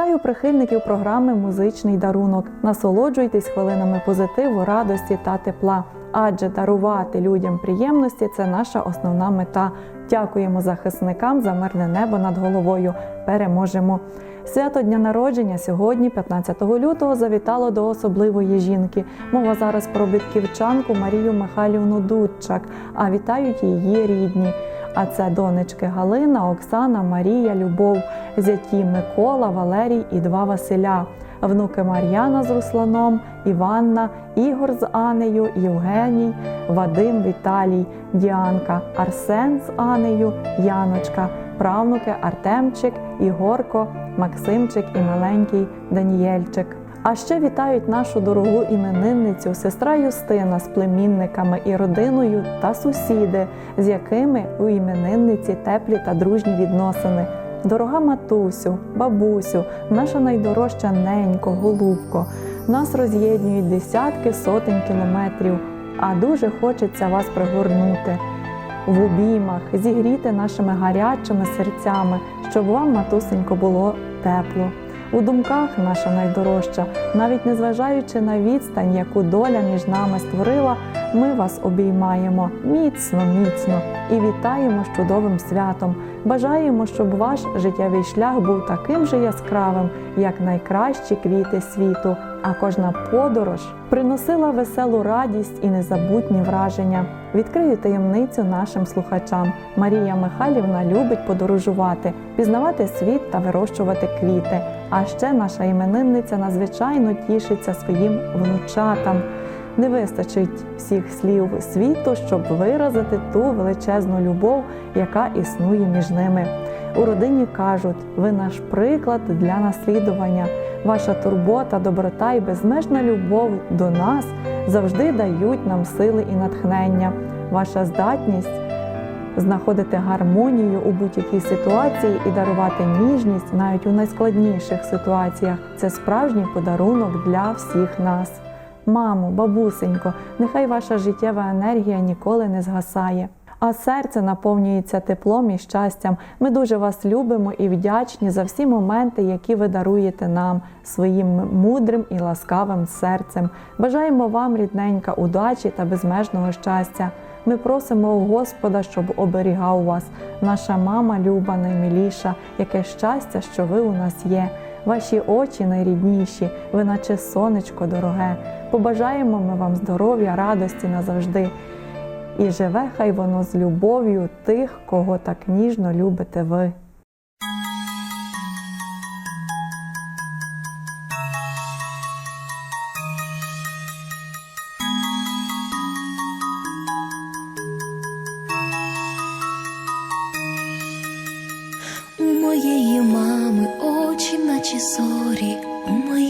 Вітаю прихильників програми Музичний дарунок. Насолоджуйтесь хвилинами позитиву, радості та тепла. Адже дарувати людям приємності це наша основна мета. Дякуємо захисникам за мирне небо над головою. Переможемо! Свято дня народження сьогодні, 15 лютого, завітало до особливої жінки. Мова зараз про битківчанку Марію Михайлівну Дудчак, а вітають її рідні. А це донечки Галина, Оксана, Марія, Любов, зяті Микола, Валерій і два Василя, внуки Мар'яна з Русланом, Іванна, Ігор з Анею, Євгеній, Вадим, Віталій, Діанка, Арсен з Анею, Яночка, правнуки Артемчик, Ігорко, Максимчик і маленький Данієльчик. А ще вітають нашу дорогу іменинницю, сестра Юстина з племінниками і родиною та сусіди, з якими у іменинниці теплі та дружні відносини. Дорога матусю, бабусю, наша найдорожча ненько, голубко. Нас роз'єднують десятки сотень кілометрів, а дуже хочеться вас пригорнути в обіймах, зігріти нашими гарячими серцями, щоб вам, матусенько, було тепло. У думках наша найдорожча, навіть незважаючи на відстань, яку доля між нами створила, ми вас обіймаємо міцно, міцно і вітаємо з чудовим святом. Бажаємо, щоб ваш життєвий шлях був таким же яскравим, як найкращі квіти світу, а кожна подорож приносила веселу радість і незабутні враження. Відкрию таємницю нашим слухачам. Марія Михайлівна любить подорожувати, пізнавати світ та вирощувати квіти. А ще наша іменинниця надзвичайно тішиться своїм внучатам. Не вистачить всіх слів світу, щоб виразити ту величезну любов, яка існує між ними. У родині кажуть, ви наш приклад для наслідування. Ваша турбота, доброта і безмежна любов до нас завжди дають нам сили і натхнення. Ваша здатність знаходити гармонію у будь-якій ситуації і дарувати ніжність навіть у найскладніших ситуаціях це справжній подарунок для всіх нас. Мамо, бабусенько, нехай ваша життєва енергія ніколи не згасає. А серце наповнюється теплом і щастям. Ми дуже вас любимо і вдячні за всі моменти, які ви даруєте нам своїм мудрим і ласкавим серцем. Бажаємо вам, рідненька, удачі та безмежного щастя. Ми просимо у Господа, щоб оберігав вас, наша мама люба, наймиліша, яке щастя, що ви у нас є. Ваші очі найрідніші, ви наче сонечко дороге. Побажаємо ми вам здоров'я, радості назавжди. І живе хай воно з любов'ю тих, кого так ніжно любите ви. У моєї мами очі, наче зорі, у моєї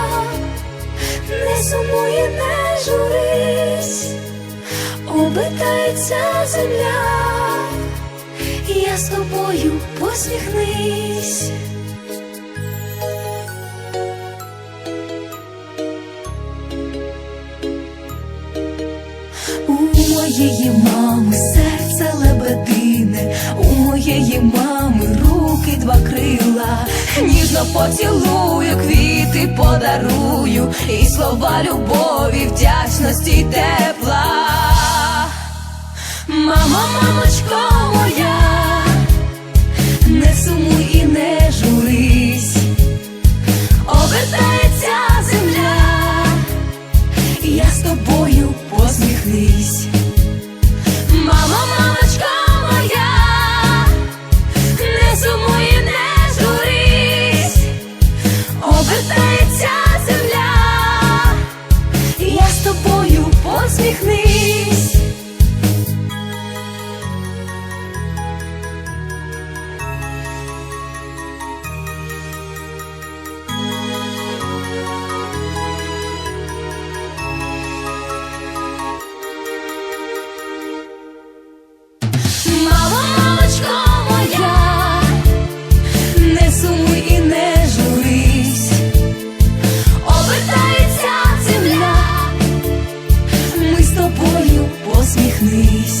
не сумуй, і не журись, обертається земля, я з тобою посміхнись. У моєї мами серце лебедине, у моєї мами руки два крила, ніжно поцілую, квіти подарую, і слова любові, вдячності й тепла. Мамо, мамочко моя, не сумуй і не журись, обертається посміхнись.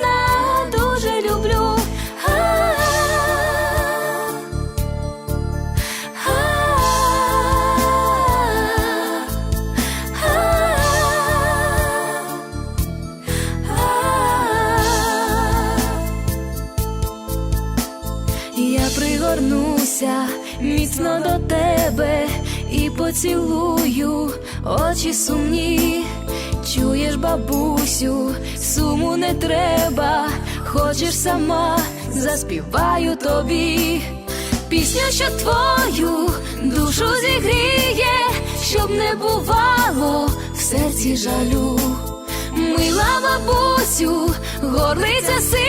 і поцілую очі сумні. Чуєш, бабусю, суму не треба, хочеш сама, заспіваю тобі. Пісню, що твою душу зігріє, щоб не бувало в серці жалю. Мила бабусю, горлиця сива,